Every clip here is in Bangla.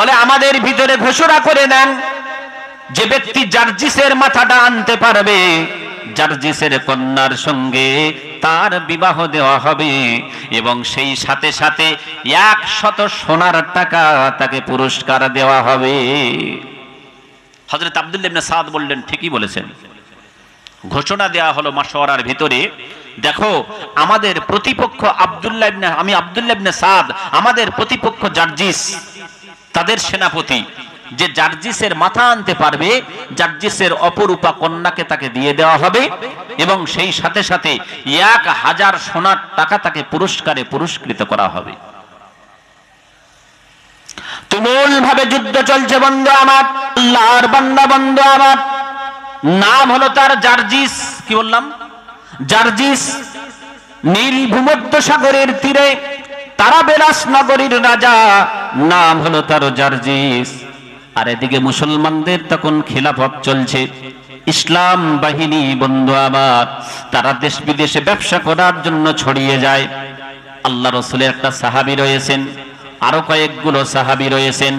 বলে, আমাদের ভিতরে ঘোষণা করে দেন যে ব্যক্তি জার্জিসের মাথাটা আনতে পারবে, জার্জিসের কন্যার সঙ্গে তার বিবাহ দেওয়া হবে এবং সেই সাথে সাথে এক শত সোনার টাকা তাকে পুরস্কার দেওয়া হবে। হজরত আব্দুল সাদ বললেন, ঠিকই বলেছেন। ঘোষণা দেওয়া হলো মাসওয়ারার ভিতরে, দেখো, আমাদের প্রতিপক্ষ আব্দুল্লাহ আমি আব্দুল্লাহ সাদ, আমাদের প্রতিপক্ষ জার্জিস তাদের সেনাপতি যে জার্জিসের মাথা আনতে পারবে, জার্জিসের অপরূপা কন্যাকে তাকে দিয়ে দেওয়া হবে এবং সেই সাথে সাথে এক হাজার সোনার টাকা তাকে পুরস্কারে পুরস্কৃত করা হবে। তুমুল ভাবে যুদ্ধ চলছে বন্ধু আমার, আল্লাহর বান্দা বন্ধু আমার। নাম হলো তার জার্জিস, কি বললাম? জার্জিস নীল ভূমধ্য সাগরের তীরে তারাবেলাস নগরীর রাজা, নাম হলো তার জার্জিস। আর এদিকে মুসলমানদের তখন খিলাফত চলছে। ইসলাম বাহিনী, বন্ধু আমার, তারা দেশ বিদেশে ব্যবসা করার জন্য ছড়িয়ে যায়। আল্লাহ রসুলের একটা সাহাবি রয়েছেন, আরও কয়েকগুলো সাহাবি রয়েছেন।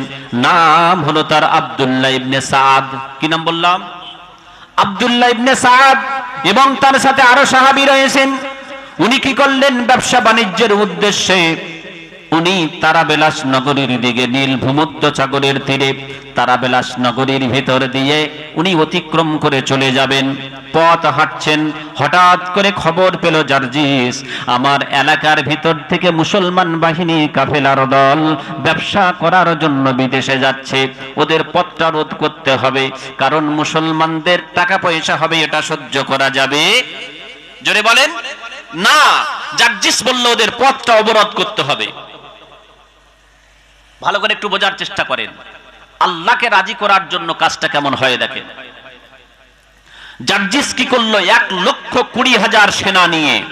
নাম হলো তার আব্দুল্লাহ ইবনে সাদ কি নাম বললাম? আব্দুল্লাহ ইবনে সাদ এবং তার সাথে আরও সাহাবি রয়েছেন। উনি কি করলেন ব্যবসা বাণিজ্যের উদ্দেশ্যে? উনি তারাবেলাস নগরীর দিকে, নীল ভূমধ্য সাগরের তীরে তারাবেলাস নগরীর ভিতর দিয়ে উনি অতিক্রম করে চলে যাবেন। পথ হাঁটছেন, হঠাৎ করে খবর পেল জার্জিস, আমার এলাকার ভিতর থেকে মুসলমান বাহিনী কাফেলার দল ব্যবসা করার জন্য বিদেশে যাচ্ছে। ওদের পথটা রোধ করতে হবে, কারণ মুসলমানদের টাকা পয়সা হবে, এটা সহ্য করা যাবে। জোরে বলেন। না জার্জিস বলল ওদের পথটা অবরোধ করতে হবে। ভালো করে একটু বোঝার চেষ্টা করেন। আল্লাহকে রাজি করার জন্য কাজটা কেমন হয় দেখেন। জার্জিস কি করল? এক লক্ষ কুড়ি হাজার সেনা নিয়ে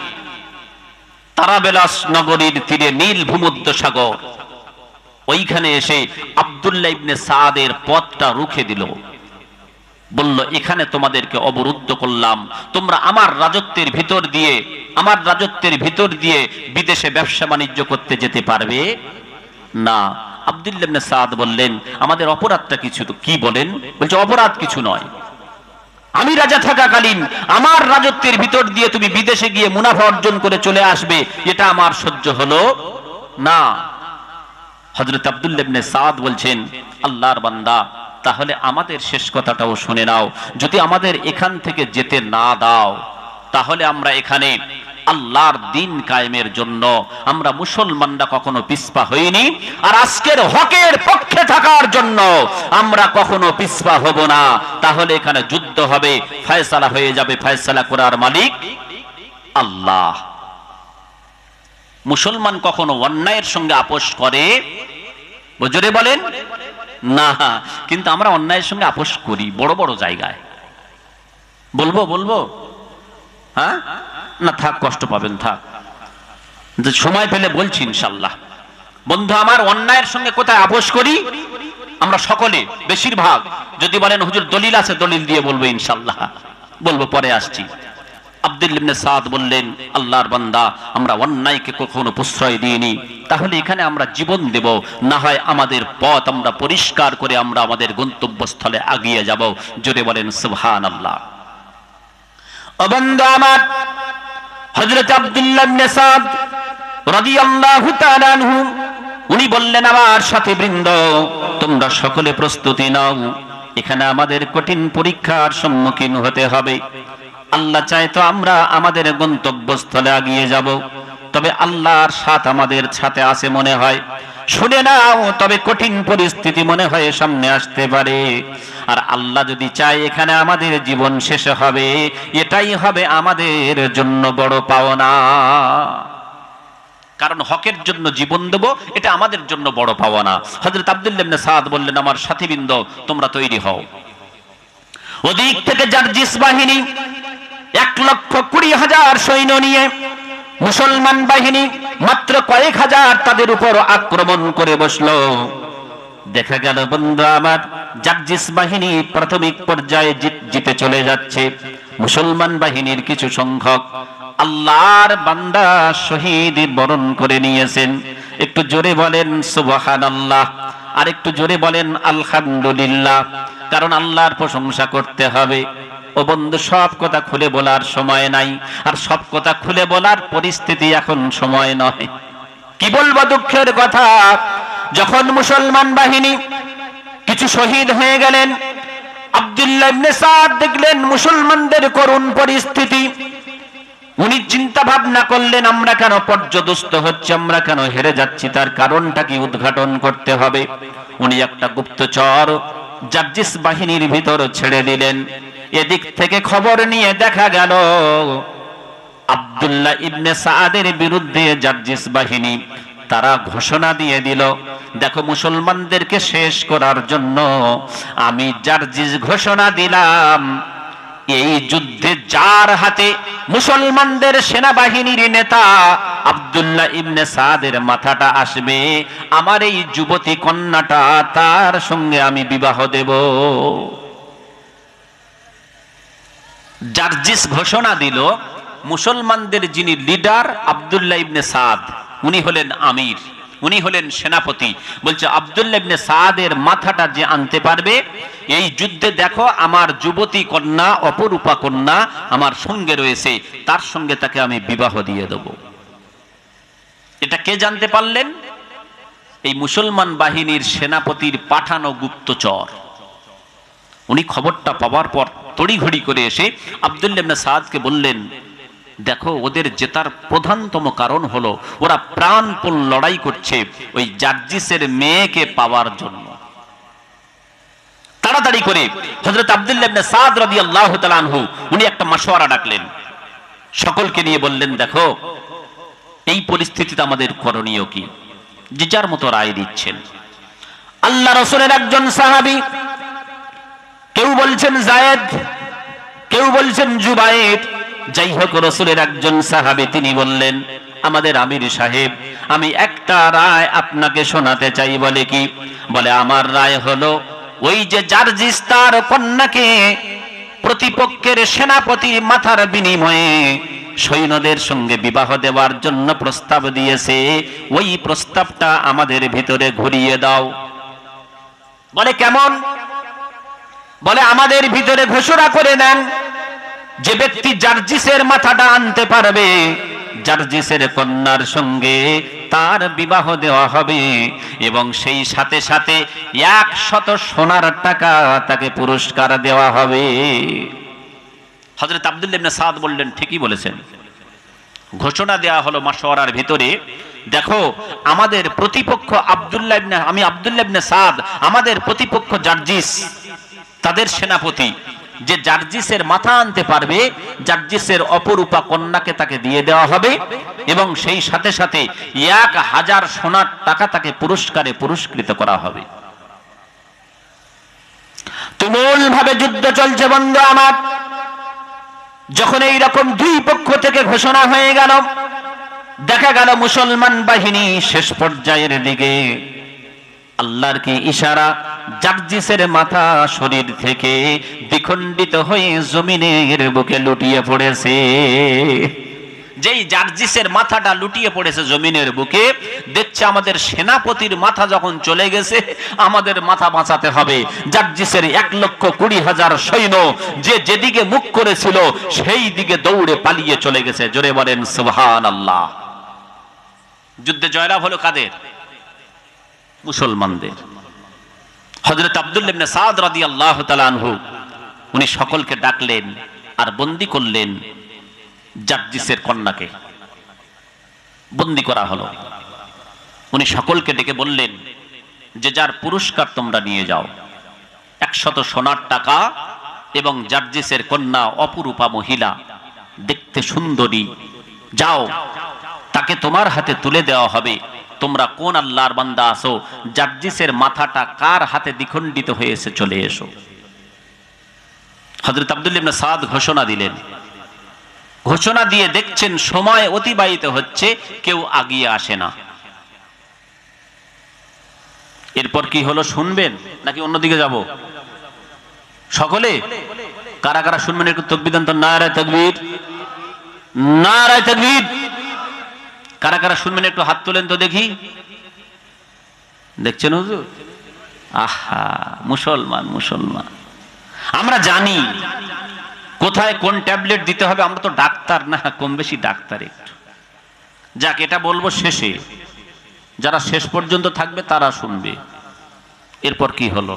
তারাবেলাস নগরীর তীরে নীল ভূমধ্য সাগর ওইখানে এসে আব্দুল্লাহ ইবনে সাদের পথটা রুখে দিল। বলল, এখানে তোমাদেরকে অবরুদ্ধ করলাম। তোমরা আমার রাজত্বের ভিতর দিয়ে, আমার রাজত্বের ভিতর দিয়ে বিদেশে ব্যবসা বাণিজ্য করতে যেতে পারবে? না। আব্দুল্লাহ ইবনে সাদ বললেন, আমাদের অপরাধটা কিছু তো কি বলেন? বলছে, অপরাধ কিছু নয়। আমি রাজা থাকাকালীন আমার রাজত্বের ভিতর দিয়ে তুমি বিদেশে গিয়ে মুনাফা অর্জন করে চলে আসবে, এটা আমার সহ্য হলো না। হজরত আব্দুল্লাহ ইবনে সাদ বলছেন, আল্লাহর বান্দা তাহলে আমাদের শেষ কথাটাও শুনে নাও। যদি আমাদের এখান থেকে যেতে না দাও, তাহলে আমরা এখানে আল্লাহর দিন কায়েমের জন্য আমরা মুসলমানরা কখনো পিসপা হইনি। আর আজকের হকের পক্ষে থাকার জন্য আমরা কখনো পিসপা হব না। তাহলে এখানে যুদ্ধ হবে, ফয়সালা হয়ে যাবে, ফয়সালা করার মালিক আল্লাহ। মুসলমান কখনো অন্যায়ের সঙ্গে আপোষ করে? জোরে বলেন না, কিন্তু আমরা অন্যায়ের সঙ্গে আপোষ করি, বড় বড় জায়গায়। বলব বলব? হ্যাঁ? না, থাক, কষ্ট পাবেন, থাক। সময় পেলে বলছি ইনশাল্লাহ। বন্ধু, আমার অন্যায়ের সঙ্গে কোথায় আপোষ করি? আমরা সকলে, বেশিরভাগ, যদি বলেন হুজুর দলিল আছে, দলিল দিয়ে বলব ইনশাল্লাহ। বলব, পরে আসছি। আব্দুল ইবনে সাদ বললেন, আল্লাহর বান্দা, আমরা অন্যায়কে কখনো প্রশ্রয় দিইনি। তাহলে এখানে আমরা জীবন দেব। না হয় আমাদের পথ আমরা পরিষ্কার করে আমরা আমাদের গন্তব্যস্থলে আগিয়ে যাব। জোরে বলেন সুবহান আল্লাহ অবন্ধ আমার, হযরত আব্দুল্লাহ ইবনে সাদ তাআলা আনহু, উনি বললেন, আমার সাথে বৃন্দ, তোমরা সকলে প্রস্তুতি নাও। এখানে আমাদের কঠিন পরীক্ষার সম্মুখীন হতে হবে। আল্লাহ চায় তো আমরা আমাদের গন্তব্যস্থলে আগিয়ে যাব। তবে আল্লাহর সাথ আমাদের সাথে আছে মনে হয়। শুনে নাও, তবে কঠিন পরিস্থিতি মনে হয় সামনে আসতে পারে। আর আল্লাহ যদি চায় এখানে আমাদের জীবন শেষ হবে, এটাই হবে আমাদের জন্য বড় পাওনা। কারণ হকের জন্য জীবন দেব, এটা আমাদের জন্য বড় পাওনা। হযরত আব্দুল্লাহ ইবনে সাদ বললেন, আমার সাথীবৃন্দ, তোমরা তৈরি হও। ওদিক থেকে জার্জিস বাহিনী এক লক্ষ কুড়ি হাজার সৈন্য নিয়ে মুসলমান বাহিনী মাত্র কয়েক হাজার তাদের উপর আক্রমণ করে বসল। দেখা গেল বন্ধু আমার, জার্জিস বাহিনী প্রাথমিক পর্যায়ে জিতে চলে যাচ্ছে। মুসলমান বাহিনীর কিছু সংখ্যক আল্লাহর বান্দা শহীদ বরণ করে নিয়েছেন। একটু জোরে বলেন সুবহান আল্লাহ আর একটু জোরে বলেন, আলহামদুলিল্লাহ। কারণ আল্লাহর প্রশংসা করতে হবে। ও বন্ধু, সব কথা খুলে বলার সময় নাই। আর সব কথা খুলে বলার পরিস্থিতি এখন সময় নয়। কি বলব দুঃখের কথা? যখন মুসলমান বাহিনী কিছু শহীদ হয়ে গেলেন দেখলেন মুসলমানদের করুণ পরিস্থিতি। উনি চিন্তা ভাবনা করলেন, আমরা কেন পর্যদস্ত হচ্ছে, আমরা কেন হেরে যাচ্ছি, তার কারণটা কি উদ্ঘাটন করতে হবে? উনি একটা গুপ্তচর জার্জিস বাহিনীর ভিতর ছেড়ে দিলেন। এদিক থেকে খবর নিয়ে দেখা গেল আব্দুল্লাহ ইবনে সাদের বিরুদ্ধে জার্জিস বাহিনী, তারা ঘোষণা দিয়ে দিল, দেখো, মুসলমানদেরকে শেষ করার জন্য আমি জার্জিস ঘোষণা দিলাম। এই যুদ্ধে যার হাতে মুসলমানদের সেনাবাহিনীর নেতা আব্দুল্লাহ ইবনে সাদের মাথাটা আসবে, আমার এই যুবতী কন্যাটা তার সঙ্গে আমি বিবাহ দেব। জার্জিস ঘোষণা দিল, মুসলমানদের যিনি লিডার আব্দুল্লাহ ইবনে সাদ, উনি হলেন আমির, উনি হলেন সেনাপতি। বলছে, আব্দুল্লাহ ইবনে সাদের মাথাটা যে আনতে পারবে, এই যুদ্ধে দেখো আমার যুবতী কন্যা, অপরূপা কন্যা আমার সঙ্গে রয়েছে, তার সঙ্গে তাকে আমি বিবাহ দিয়ে দেব। এটা কে জানতে পারলেন? এই মুসলমান বাহিনীর সেনাপতির পাঠানো গুপ্তচর। উনি খবরটা পাওয়ার পর তড়িঘড়ি করে এসে আবদুল্লাবনা সাদকে বললেন, দেখো, ওদের জেতার প্রধানতম কারণ হলো ওরা প্রাণপণ লড়াই করছে ওই জার্জিসের মেয়েকে পাওয়ার জন্য। তাড়াতাড়ি করে হজরত সাদ রবি আল্লাহ উনি একটা মাসোয়ারা ডাকলেন। সকলকে নিয়ে বললেন, দেখো, এই পরিস্থিতিতে আমাদের করণীয় কি? যে যার মতো রায় দিচ্ছেন। আল্লাহ রসুলের একজন সাহাবি কেউ বলছেন জায়েদ, কেউ বলছেন জুবায়ের। যাই হোক, রসুলের একজন সাহাবি তিনি বললেন, আমাদের আমির সাহেব, আমি একটা রায় আপনাকে শোনাতে চাই। বলে কি? বলে, আমার রায় হলো, ওই যে জার্জিস তার কন্যাকে প্রতিপক্ষের সেনাপতির মাথার বিনিময়ে সৈন্যদের সঙ্গে বিবাহ দেওয়ার জন্য প্রস্তাব দিয়েছে, ওই প্রস্তাবটা আমাদের ভিতরে ঘুরিয়ে দাও। বলে, কেমন? বলে, আমাদের ভিতরে ঘোষণা করে দেন যে ব্যক্তি জার্জিসের মাথাটা আনতে পারবে, জার্জিসের কন্যার সঙ্গে তার বিবাহ দেওয়া হবে এবং সেই সাথে সাথে এক শত সোনার টাকা তাকে পুরস্কার দেওয়া হবে। হজরত আবদুল্লাহ সাদ বললেন, ঠিকই বলেছেন। ঘোষণা দেওয়া হলো মাসোয়ারার ভিতরে, দেখো, আমাদের প্রতিপক্ষ আবদুল্লাহ আমি আবদুল্লাহ সাদ, আমাদের প্রতিপক্ষ জার্জিস তাদের সেনাপতি যে জার্জিসের মাথা আনতে পারবে, জার্জিসের অপরূপা কন্যাকে তাকে দিয়ে দেওয়া হবে এবং সেই সাথে সাথে এক হাজার সোনার টাকা তাকে পুরস্কারে পুরস্কৃত করা হবে। তুমুল ভাবে যুদ্ধ চলছে বন্ধু আমার। যখন এই রকম দুই পক্ষ থেকে ঘোষণা হয়ে গেল, দেখা গেল মুসলমান বাহিনী শেষ পর্যায়ের দিকে আল্লাহর কি ইশারা? জার্জিসের মাথা শরীর থেকে দ্বিখণ্ডিত হয়ে জমিনের বুকে লুটিয়ে পড়েছে। যেই জার্জিসের মাথাটা লুটিয়ে পড়েছে জমিনের বুকে, দেখছে আমাদের সেনাপতির মাথা যখন চলে গেছে, আমাদের মাথা বাঁচাতে হবে। জার্জিসের এক লক্ষ কুড়ি হাজার সৈন্য যে যেদিকে মুখ করেছিল, সেই দিকে দৌড়ে পালিয়ে চলে গেছে। জোরে বলেন সুবহান আল্লাহ যুদ্ধে জয়লাভ হলো কাদের? মুসলমানদের। হজরত তালানহু উনি সকলকে ডাকলেন আর বন্দি করলেন জার্জিসের কন্যাকে। বন্দি করা হলো। উনি সকলকে ডেকে বললেন, যে যার পুরস্কার তোমরা নিয়ে যাও, একশত সোনার টাকা এবং জার্জিসের কন্যা অপরূপা মহিলা, দেখতে সুন্দরী, যাও, তাকে তোমার হাতে তুলে দেওয়া হবে। তোমরা কোন আল্লাহর বান্দা আসো জার্জিসের মাথাটা কার হাতে দ্বিখণ্ডিত হয়েছে চলে এসো। হজরত আবদুল্লিবনে সাদ ঘোষণা দিলেন। ঘোষণা দিয়ে দেখছেন সময় অতিবাহিত হচ্ছে, কেউ আগিয়ে আসে না। এরপর কি হলো শুনবেন, নাকি অন্যদিকে যাব? সকলে? কারা কারা শুনবেন একটু তকবিদান তো? নারায় তকবির। নারায় তকবির। কারা কারা শুনবেন, একটু হাত তোলেন তো দেখি। দেখছেন হুজুর? আহা, মুসলমান মুসলমান। আমরা জানি কোথায় কোন ট্যাবলেট দিতে হবে, আমরা তো ডাক্তার না, কম বেশি ডাক্তার একটু। যাক, এটা বলব শেষে। যারা শেষ পর্যন্ত থাকবে, তারা শুনবে। এরপর কি হলো?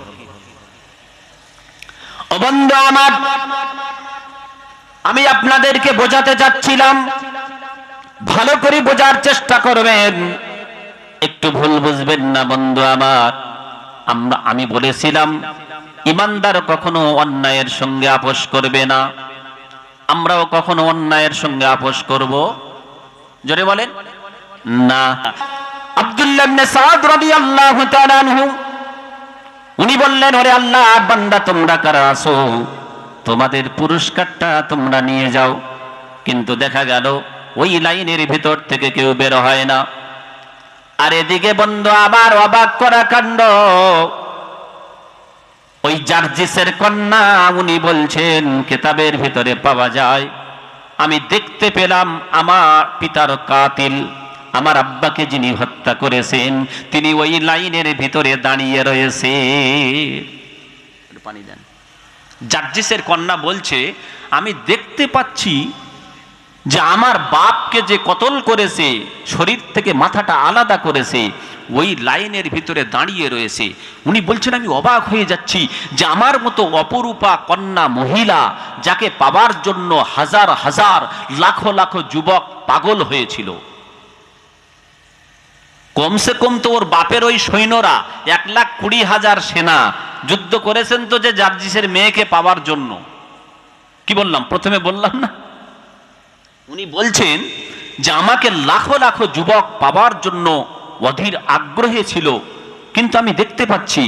আমি আপনাদেরকে বোঝাতে চাচ্ছিলাম ভালো করে বোঝার চেষ্টা করবেন। একটু ভুল বুঝবেন না বন্ধু আমার। আমরা, আমি বলেছিলাম, ইমানদার কখনো অন্যায়ের সঙ্গে আপোষ করবে না। আমরাও কখনো অন্যায়ের সঙ্গে আপোষ করব। জোরে বলেন, না। আব্দুল্লাহ ইবনে সাদ রাদিয়াল্লাহু তাআলা আনহু, উনি বললেন, ওরে আল্লাহ, বান্দা তোমরা কারা আছো? তোমাদের পুরস্কারটা তোমরা নিয়ে যাও। কিন্তু দেখা গেল ওই লাইনের ভিতর থেকে কেউ বের হয় না। আর এদিকে বন্ধু, আবার অবাক করা কাণ্ড। ওই জার্জিসের কন্যা, উনি বলছেন, কেতাবের ভিতরে পাওয়া যায়। আমি দেখতে পেলাম আমার পিতার কাতিল, আমার আব্বাকে যিনি হত্যা করেছেন, তিনি ওই লাইনের ভিতরে দাঁড়িয়ে রয়েছে। জার্জিসের কন্যা বলছে, আমি দেখতে পাচ্ছি যে আমার বাপকে যে কতল করেছে, শরীর থেকে মাথাটা আলাদা করেছে, ওই লাইনের ভিতরে দাঁড়িয়ে রয়েছে। উনি বলছেন, আমি অবাক হয়ে যাচ্ছি যে আমার মতো অপরূপা কন্যা মহিলা যাকে পাবার জন্য হাজার হাজার লাখো লাখো যুবক পাগল হয়েছিল। কমসে কম তো ওর বাপের ওই সৈন্যরা এক লাখ কুড়ি হাজার সেনা যুদ্ধ করেছেন তো যে জার্জিসের মেয়েকে পাওয়ার জন্য। কি বললাম? প্রথমে বললাম না? উনি বলছেন যে আমাকে লাখো লাখো যুবক পাবার জন্য অধীর আগ্রহে ছিল, কিন্তু আমি দেখতে পাচ্ছি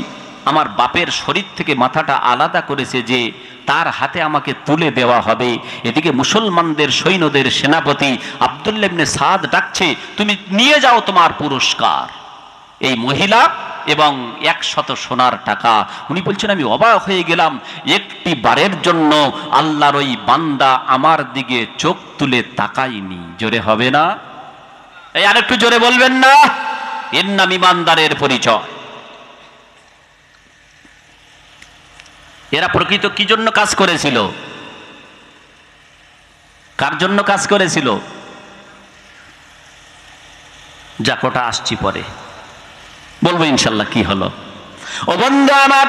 আমার বাপের শরীর থেকে মাথাটা আলাদা করেছে যে তার হাতে আমাকে তুলে দেওয়া হবে। এদিকে মুসলমানদের, সৈন্যদের সেনাপতি আবদুল্লাবনে সাদ ডাকছে, তুমি নিয়ে যাও তোমার পুরস্কার। এই মহিলা এবং একশত সোনার টাকা। উনি বলছেন, আমি অবাক হয়ে গেলাম। একটি বারের জন্য আল্লাহর ওই বান্দা আমার দিকে চোখ তুলে তাকাইনি জোরে হবে না? এই আরেকটু জোরে বলবেন না। এর নাম ইমানদারের পরিচয়। এরা প্রকৃত কি জন্য কাজ করেছিল? কার জন্য কাজ করেছিল? যা কোটা আসছি পরে। বলব ইনশাল্লাহ কি হলো? ও বন্ধু আমার,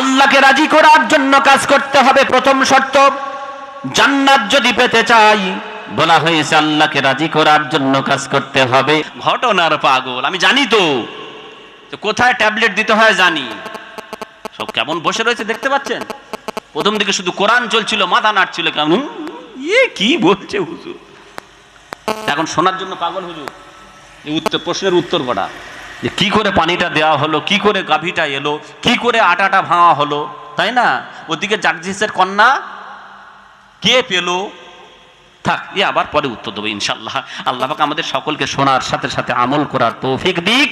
আল্লাহকে রাজি করার জন্য কাজ করতে হবে, প্রথম শর্ত, জান্নাত যদি পেতে চাই, বলা হয়েছে আল্লাহকে রাজি করার জন্য কাজ করতে হবে। ঘটনার পাগল, আমি জানি তো। কোথায় ট্যাবলেট দিতে হয় জানি। সব কেমন বসে রয়েছে দেখতে পাচ্ছেন? প্রথম দিকে শুধু কোরআন চলছিল, মাথা নাড়ছিল, কেমন ইয়ে কি বলছে হুজুর? এখন শোনার জন্য পাগল হুজুর। এই উত্তর, প্রশ্নের উত্তর করা যে কি করে পানিটা দেওয়া হলো, কি করে গাভীটা এলো, কি করে আটাটা ভাঙা হলো, তাই না? ওদিকে জাগজিসের কন্যা কে পেল? থাক, এ আবার পরে উত্তর দেবো ইনশাল্লাহ আল্লাহ আমাদের সকলকে শোনার সাথে সাথে আমল করার তৌফিক দিক।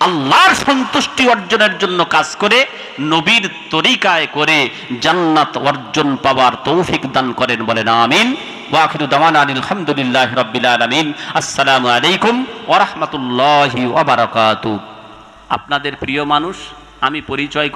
আল্লাহর সন্তুষ্টি অর্জনের জন্য কাজ করে, নবীর তরিকায় করে জান্নাত অর্জন পাওয়ার তৌফিক দান করেন বলেন, আমিন। ওয়াখিরু দাওয়ানা আলহামদুলিল্লাহ রব্বিল আলমিন। আসসালামু আলাইকুম ওরহমতুল্লাহ রাহমাতুল্লাহি আপনাদের প্রিয় মানুষ আমি পরিচয়